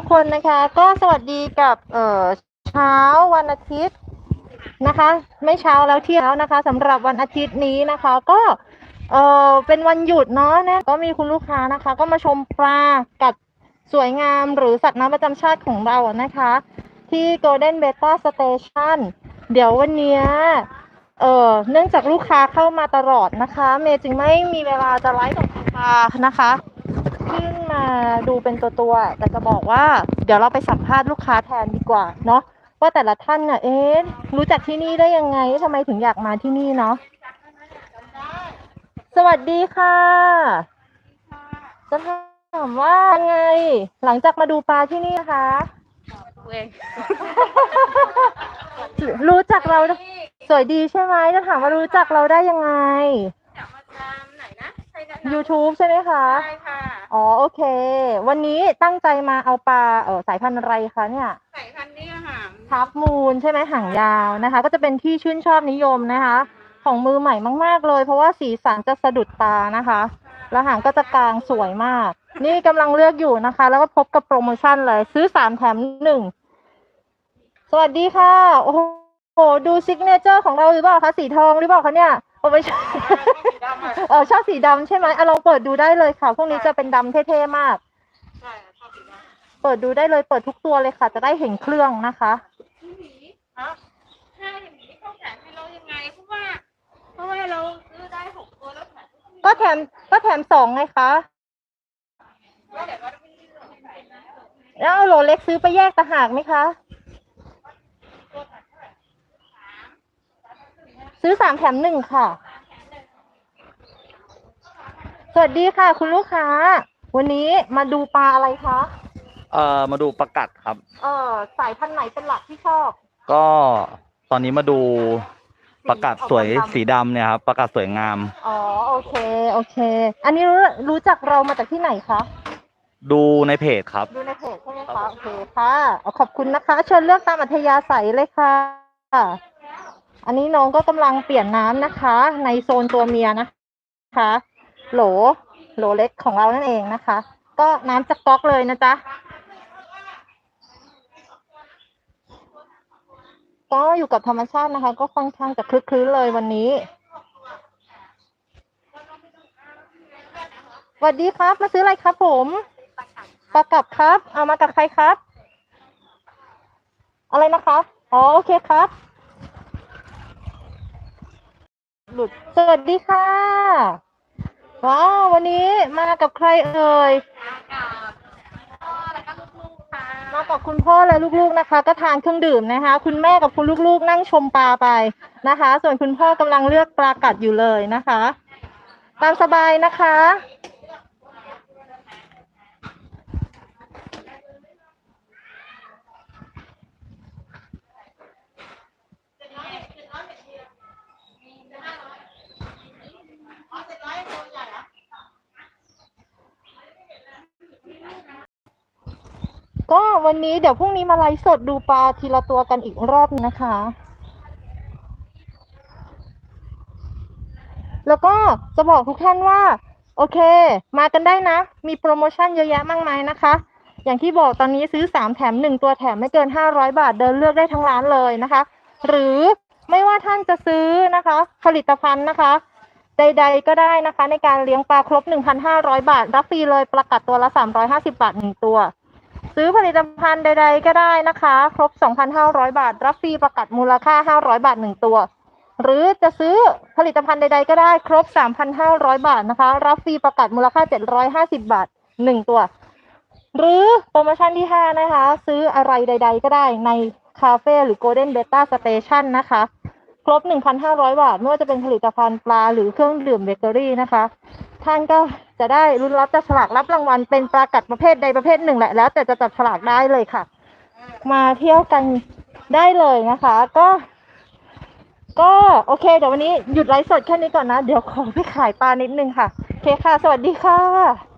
ทุกคนนะคะ ก็สวัสดีกับเอ่อเช้าวันอาทิตย์นะคะ ไม่เช้าแล้วเที่ยงแล้วนะคะสำหรับวันอาทิตย์นี้นะคะ ก็เออเป็นวันหยุดเนาะนะก็มีคุณลูกค้านะคะ ก็มาชมปลากัดสวยงามหรือสัตว์น้ำประจำชาติของเรานะคะ ที่ Golden Beta Station เดี๋ยววันนี้เออเนื่องจากลูกค้าเข้ามาตลอดนะคะ เมย์จึงไม่มีเวลาจะไลฟ์กับปลานะคะ ขึ้นมาดูเป็นตัวตัวๆแต่จะบอกว่า เดี๋ยวเราไปสัมภาษณ์ลูกค้าแทนดีกว่าเนาะว่าแต่ละท่านน่ะเอ๊ะรู้จักที่นี่ได้ยังไงทำไมถึงอยากมาที่นี่เนาะสวัสดีค่ะจะถามว่าไง หลังจากมาดูปลาที่นี่นะคะตัวเองรู้จักเราสวยดีใช่ไหมจะถามว่ารู้จักเราได้ยังไงอยากมาตามไหนนะใครแนะนำ YouTube ใช่ไหมคะ ใช่ค่ะ อ๋อโอเค วันนี้ตั้งใจมาเอาปลาเออสายพันธุ์อะไรคะเนี่ย สายพันธุ์นี้อะค่ะทับมูลใช่ไหมหางยาวนะคะ ก็จะเป็นที่ชื่นชอบนิยมนะคะ ของมือใหม่มาก ๆ เลย เพราะว่าสีสันจะสะดุดตานะคะ แล้วหางก็จะกลางสวยมาก นี่กำลังเลือกอยู่นะคะ แล้วก็พบกับโปรโมชั่นเลยซื้อสามแถมหนึ่งสวัสดีค่ะ โอ้โหดูซิกเนเจอร์ของเราหรือเปล่าคะสีทองหรือเปล่าคะเนี่ย โอ้ไม่ใช่เออชอบสีดำใช่ไหมอะลองเปิดดูได้เลยค่ะ พวกนี้จะเป็นดำเท่ๆมาก ใช่ชอบสีดำเปิดดูได้เลยเปิดทุกตัวเลยค่ะ จะได้เห็นเครื่องนะคะ พี่หมีฮะถ้าอย่างนี้เขาแถมให้เรายังไง เพราะว่า เพราะว่าเราซื้อได้หกตัวแล้วแถมก็แถมก็แถมสองไงคะก็เดี๋ยวว่าไม่ได้เหลือใส่นะ แล้วเอาโหลเล็กซื้อไปแยกต่างหากไหมคะ ซื้อสามแถมหนึ่งค่ะ สวัสดีค่ะ คุณลูกค้า วันนี้มาดูปลาอะไรคะเอ่อมาดูประกัดครับ เออสายพันธุ์ไหนเป็นหลักที่ชอบ ก็ตอนนี้มาดูประกัดสวยออกดำๆสีดำเนี่ยครับประกัดสวยงาม อ๋อโอเคโอเค อันนี้รู้รู้จักเรามาจากที่ไหนคะ ดูในเพจครับ ดูในเพจใช่ไหมครัคะบโอเคค่ะเอาขอบคุณนะคะ เชิญเลือกตามอัธยาศัยเลยค่ะ อันนี้น้องก็กำลังเปลี่ยนน้ำนะคะ ในโซนตัวเมียนะคะ โหล โหลเล็กของเรานั่นเองนะคะ ก็น้ำจากก๊อกเลยนะจ๊ะก็อยู่กับธรรมชาตินะคะ ก็ค่อนข้างจะคลึกคลื้นเลยวันนี้สวัสดีครับ มาซื้ออะไรครับผมปลากับครับ เอามากับใครครับ อะไรนะครับ อ๋อ โอเคครับ หลุดสวัสดีค่ะ ว้าว วันนี้มากับใครเอ่ยพ่อแล้วก็ลูกๆค่ะมากับคุณพ่อและลูกๆนะคะ ก็ทานเครื่องดื่มนะคะ คุณแม่กับคุณลูกๆ นั่งชมปลาไปนะคะ ส่วนคุณพ่อกำลังเลือกปลากัดอยู่เลยนะคะ ตามสบายนะคะ ก็วันนี้เดี๋ยวพรุ่งนี้มาไลฟ์สดดูปลาทีละตัวกันอีกรอบนึงนะคะ แล้วก็จะบอกทุกท่านว่า โอเค มากันได้นะ มีโปรโมชั่นเยอะแยะมากมายนะคะ อย่างที่บอกตอนนี้ซื้อ 3 แถม 1 ตัวแถมไม่เกิน 500 บาทเดินเลือกได้ทั้งร้านเลยนะคะ หรือไม่ว่าท่านจะซื้อนะคะ ผลิตภัณฑ์นะคะ ใด ๆ ก็ได้นะคะ ในการเลี้ยงปลาครบ 1,500 บาท รับฟรีเลยประกัดตัวละ 350 บาท 1 ตัว ซื้อผลิตภัณฑ์ใด ๆ ก็ได้นะคะ ครบ 2,500 บาท รับฟรีประกัดมูลค่า 500 บาท 1 ตัว หรือจะซื้อผลิตภัณฑ์ใด ๆ ก็ได้ ครบ 3,500 บาทนะคะ รับฟรีประกัดมูลค่า 750 บาท 1 ตัว หรือโปรโมชั่นที่ 5 นะคะ ซื้ออะไรใด ๆ ก็ได้ในคาเฟ่หรือ Golden Beta Station นะคะ ครบ 1,500 บาท ไม่ว่าจะเป็นผลิตภัณฑ์ปลาหรือเครื่องดื่มเบเกอรี่นะคะ ท่านก็จะได้รุ่นรับจับฉลากรับรางวัลเป็นปลากัดประเภทใดประเภทหนึ่งแหละแล้ว แต่จะจับฉลากได้เลยค่ะ มาเที่ยวกันได้เลยนะคะ ก็ ก็โอเคเดี๋ยววันนี้หยุดไลฟ์สดแค่นี้ก่อนนะ เดี๋ยวขอไปขายปลานิดนึงค่ะโอเคค่ะ สวัสดีค่ะ